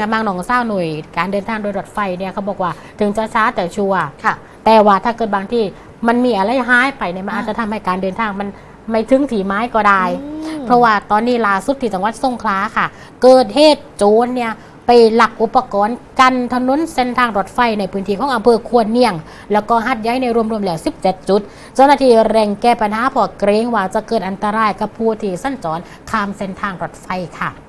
บางหนองเศร้าหน่วยการเดินทางโดยรถไฟเนี่ยเขาบอกว่าถึงจะช้าแต่ชัวร์ค่ะ แต่ว่าถ้าเกิดบางที่มันมีอะไรหายไปเนี่ยมันอ่าอาจจะทำให้การเดินทางมันไม่ถึงถีไม้ก็ได้อืมเพราะว่าตอนนี้ล่าสุดที่จังหวัดสงขลาค่ะ เกิดเหตุโจรเนี่ยไปหลักอุปกรณ์กันถนนเส้นทางรถไฟในพื้นที่ของอำเภอควรเนียง แล้วก็หัดย้ายในรวมๆแล้ว 17 จุด เจ้าหน้าที่เร่งแก้ปัญหาเพอเกรงว่าจะเกิดอันตรายกับผู้ที่สัญจรข้ามเส้นทางรถไฟค่ะ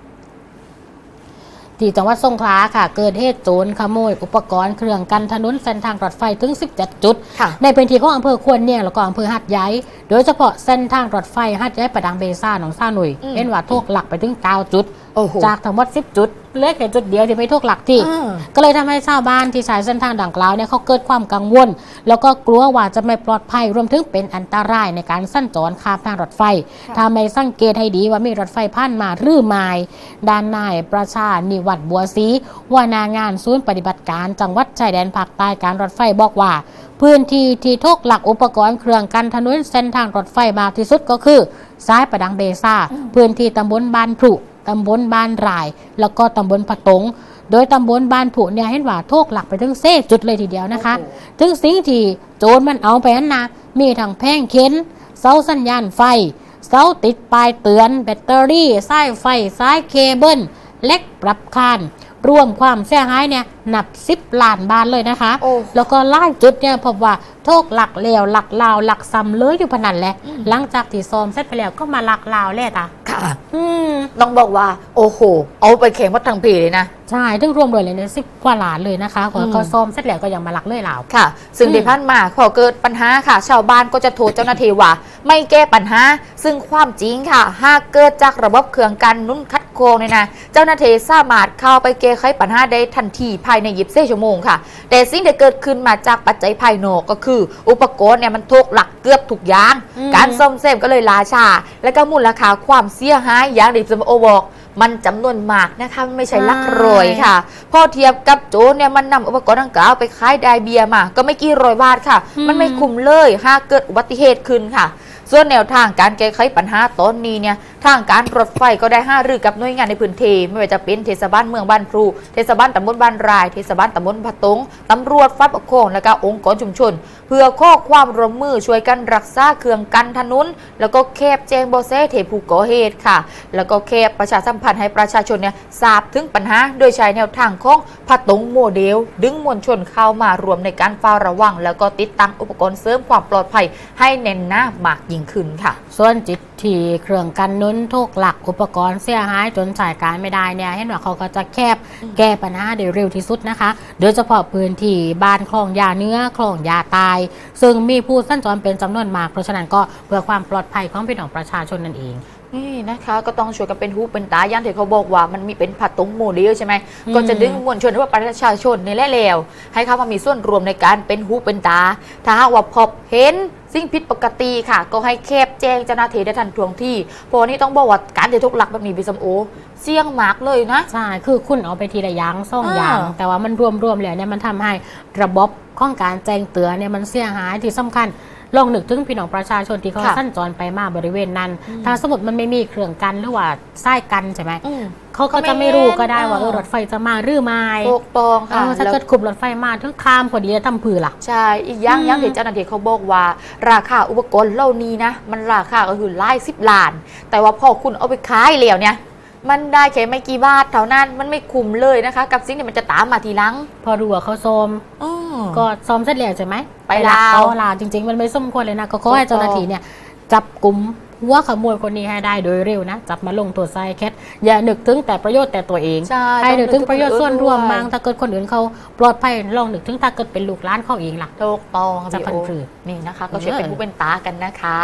ที่จังหวัดสงขลาค่ะ เกิดเหตุโจรขโมยอุปกรณ์เครื่องกันถนนเส้นทางรถไฟถึง 17 จุดค่ะในพื้นที่ของอำเภอควรเนี่ยแล้วก็อำเภอหัดใหญ่โดยเฉพาะเส้นทางรถไฟหัดใหญ่ประดังเบซ่าหนองซ่าหนุ่ยอืมเห็นว่าโทกหลักไปถึง 9 จุดโอ้โหจากทั้งหมด 10 จุดเหลือแค่จุดเดียวที่ไม่โทกหลักที่อืมก็เลยทำให้ชาวบ้านที่ใช้เส้นทางดังกล่าวเนี่ยเขาเกิดความกังวล แล้วก็กลัวว่าจะไม่ปลอดภัยรวมถึงเป็นอันตรายในการสั้นจรข้ามทางรถไฟค่ะถ้าไม่สังเกตให้ดีว่ามีรถไฟผ่านมาหรือไม่ด้านนายประชานิวัตรบัวศรีว่านางานศูนย์ปฏิบัติการจังหวัดชายแดนภาคใต้การรถไฟบอกว่า พื้นที่ที่ทุกหลักอุปกรณ์เครื่องกันถนนเส้นทางรถไฟมากที่สุดก็คือซ้ายประดังเบซ่า พื้นที่ตำบลบ้านผุตำบลบ้านราย แล้วก็ตำบลผตงโดยตำบลบ้านผุเนี่ยเห็นว่าโทกหลักไปถึงเซจุดเลยทีเดียวนะคะ ถึงสิ่งที่โจรมันเอาไปนั้นนะมีทั้งแพ่งเข็นเสาสัญญาณไฟเสาติดป้ายเตือน แบตเตอรี่สายไฟสายเคเบิล เล็กปรับคานรวมความเสียหายเนี่ยหนับสิบล้านบาทเลยนะคะโอ้แล้วก็ล่าจุดเนี่ยพบว่าโทกหลักเลวหลักลาวหลักซ้ำเลยอยู่พนันแหละอืมหลังจากที่ซ้อมเสร็จไปแล้วก็มาหลักลาวแล่ตาค่ะอืมต้องบอกว่า โอ้โห เอาไปแข่งวัดทางเพเลยนะ ใช่ถึงรวมเลยเลยเนี่ยสิบกว่าล้านเลยนะคะก็อืมก็ซ้อมเสร็จแล้วก็ยังมาหลักเลยลาวค่ะ ซึ่งอืมที่ผ่านมาพอเกิดปัญหาค่ะ ชาวบ้านก็จะโทษเจ้าหน้าที่ว่าไม่แก้ปัญหา ซึ่งความจริงค่ะ หากเกิดจากระบบเครื่องกันนุ่นคัดโกงเนี่ยนะ เจ้าหน้าที่สามารถเข้าไปแก้ไขปัญหาได้ทันทีภายในยิบเซ่ชั่วโมงค่ะ แต่สิ่งที่เกิดขึ้นมาจากปัจจัยภายนอกก็คือ อุปกรณ์เนี่ยมันทุกหลักเกือบทุกอย่างอืมการซ่อมแซมก็เลยลาช้าและก็มูลค่าความเสียหายอย่างดิบสมโอบอก มันจำนวนมากนะคะไม่ใช่หลักร้อยค่ะพอเทียบกับโจรเนี่ยมันนำอุปกรณ์ดังกล่าวไปขายได้เบียร์มา ก็ไม่กี่ร้อยบาทค่ะอืมมันไม่คุ้มเลยหากเกิดอุบัติเหตุขึ้นค่ะ ส่วนแนวทางการแก้ไขปัญหาตอนนี้เนี่ยทางการรถไฟก็ได้ห้ารือกับหน่วยงานในพื้นที่ไม่ว่าจะเป็นเทศบาลเมืองบ้านพลูเทศบาลตำบลบ้านราย เทศบาลตำบลพะตงตำรวจฟ้าปกครองและก็องค์กรชุมชน เพื่อข้อความร่วมมือช่วยกันรักษาเครื่องกันถนนแล้วก็แคบแจ้งเบาะแสเทผู้ก่อเหตุค่ะ แล้วก็แคบประชาสัมพันธ์ให้ประชาชนเนี่ยทราบถึงปัญหาโดยใช้แนวทางของพะตงโมเดล ดึงมวลชนเข้ามารวมในการเฝ้าระวัง แล้วก็ติดตั้งอุปกรณ์เสริมความปลอดภัยให้แน่นหน้ามากยิ่งขึ้นค่ะ ส่วนจิตที่เครื่องกันนุนทุกหลักอุปกรณ์เสียหายจนจ่ายการไม่ได้เนี่ยเห็นว่าเขาก็จะแคบแก้ปัญหาได้เร็วที่สุดนะคะ โดยเฉพาะพื้นที่บ้านคลองยาเนื้อคลองยาตาย ซึ่งมีผู้สัญจรเป็นจำนวนมาก เพราะฉะนั้นก็เพื่อความปลอดภัยของพี่น้องประชาชนนั่นเอง นี่นะคะก็ต้องช่วยกันเป็นหูเป็นตาย่างที่เขาบอกว่ามันมีเป็นผัดตรงโมเดลใช่ไหมอืมก็จะดึงมวลชนหรือว่าประชาชนในแหละแล้วให้เขามามีส่วนรวมในการเป็นหูเป็นตา ถ้าหากว่าพบเห็นสิ่งผิดปกติค่ะ ก็ให้แคบแจ้งเจ้าหน้าที่ได้ทันท่วงที่เพราะวันนี้ต้องบอกว่าการจะทุกหลักแบบนี้บิสมโอเสี่ยงมากเลยนะใช่คือคุณเอาไปทีละอยางซ่องอ่าอย่าง แต่ว่ามันรวมๆแล้วเนี่ยมันทำให้ระบบของการแจ้งเตือนเนี่ยมันเสียหายที่สำคัญ ลองนึกถึงพี่น้องประชาชนที่เขาค่ะสั้นจรไปมาบริเวณนั้น อืมถ้าสมมติมันไม่มีเครื่องกันหรือว่าไส้กันใช่ไหมอืมเขาก็ก็ไม่จะไม่รู้ก็ได้เห็นว่าเอออ่ารรถไฟจะมาหรือไม่ถูกต้องเอค่ะอถ้าแล้ว เกิดขุบรถไฟมาถึงข้ามพอดีแล้วทำผือล่ะ ใช่ อีกอย่างอืมอยังที่เจ้าหน้าที่เขาบอกว่า ราคาอุปกรณ์เหล่านี้นะ มันราคาก็คือไล่สิบล้าน แต่ว่าพอคุณเอาไปขายแล้วเนี่ย มันได้แค่ไม่กี่บาทเท่านั้นมันไม่คุ้มเลยนะคะ กับสิ่งที่มันจะตามมาทีหลังพอรู้ว่าเขาโซมอืม ก็ซ้อมเสร็จแล้วใช่ไหมไปลักลาวเขาลาวจริง ๆ มันไม่สมควรเลยนะ ก็ขอให้ถูกต้อง เจ้าหน้าที่เนี่ยจับกลุ่มหัวขโมยคนนี้ให้ได้โดยเร็วนะ จับมาลงตัวไซแคทอย่านึกถึงแต่ประโยชน์แต่ตัวเองใช่ให้นึกถึงประโยชน์ส่วนรวมด้วยบางถ้าเกิดคนอื่นเขาปลอดภัยลองนึกถึงถ้าเกิดเป็นลูกหลานเขาเองล่ะ ถูกต้องจะพันพี่โอผือนี่นะคะ ก็ช่วยเป็นเออผู้เป็นตากันนะคะ